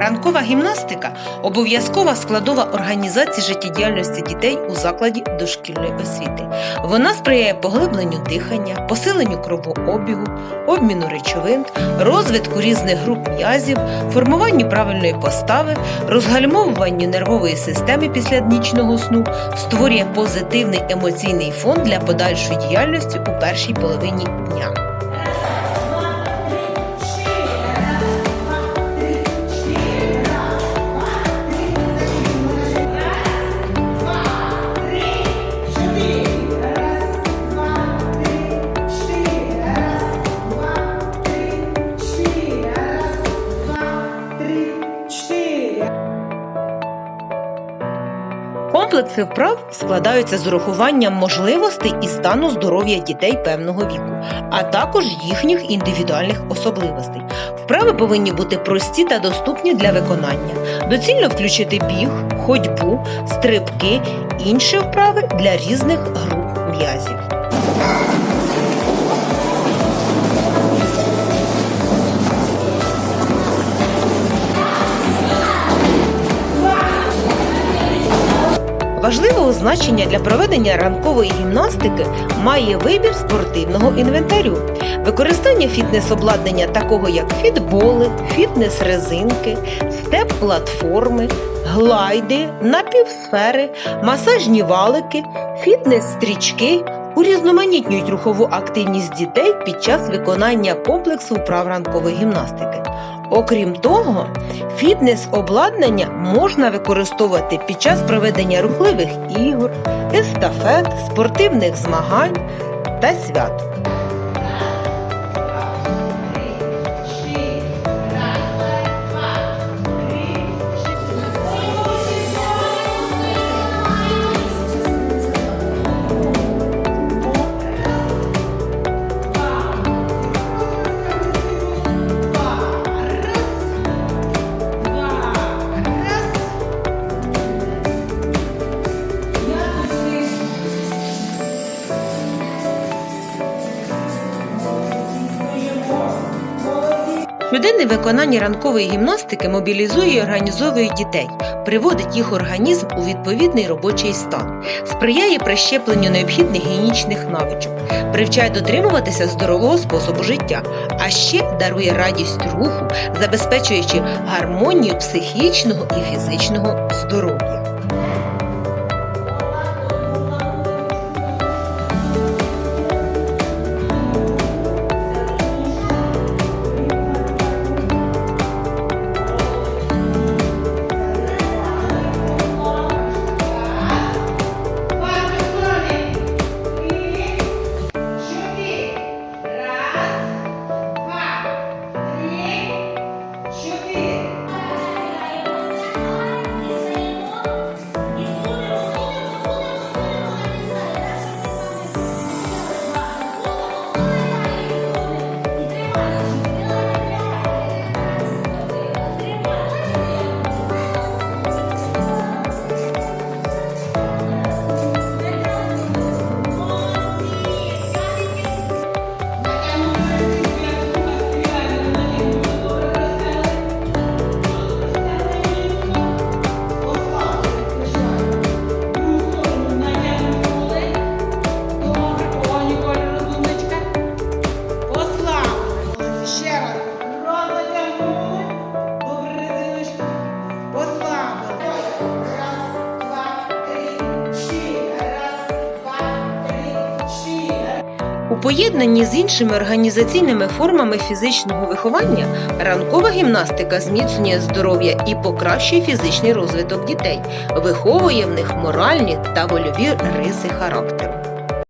Ранкова гімнастика обов'язкова складова організації життєдіяльності дітей у закладі дошкільної освіти. Вона сприяє поглибленню дихання, посиленню кровообігу, обміну речовин, розвитку різних груп м'язів, формуванню правильної постави, розгальмовуванню нервової системи після нічного сну, створює позитивний емоційний фон для подальшої діяльності у першій половині дня. Комплекси вправ складаються з урахуванням можливостей і стану здоров'я дітей певного віку, а також їхніх індивідуальних особливостей. Вправи повинні бути прості та доступні для виконання. Доцільно включити біг, ходьбу, стрибки, інші вправи для різних груп м'язів. Важливого значення для проведення ранкової гімнастики має вибір спортивного інвентарю, використання фітнес-обладнання такого як фітболи, фітнес-резинки, степ-платформи, глайди, напівсфери, масажні валики, фітнес-стрічки урізноманітнюють рухову активність дітей під час виконання комплексу вправ ранкової гімнастики. Окрім того, фітнес-обладнання можна використовувати під час проведення рухливих ігор, естафет, спортивних змагань та свят. Щоденне виконання ранкової гімнастики мобілізує і організовує дітей, приводить їх організм у відповідний робочий стан, сприяє прищепленню необхідних гігієнічних навичок, привчає дотримуватися здорового способу життя, а ще дарує радість руху, забезпечуючи гармонію психічного і фізичного здоров'я. У поєднанні з іншими організаційними формами фізичного виховання ранкова гімнастика зміцнює здоров'я і покращує фізичний розвиток дітей, виховує в них моральні та вольові риси характеру.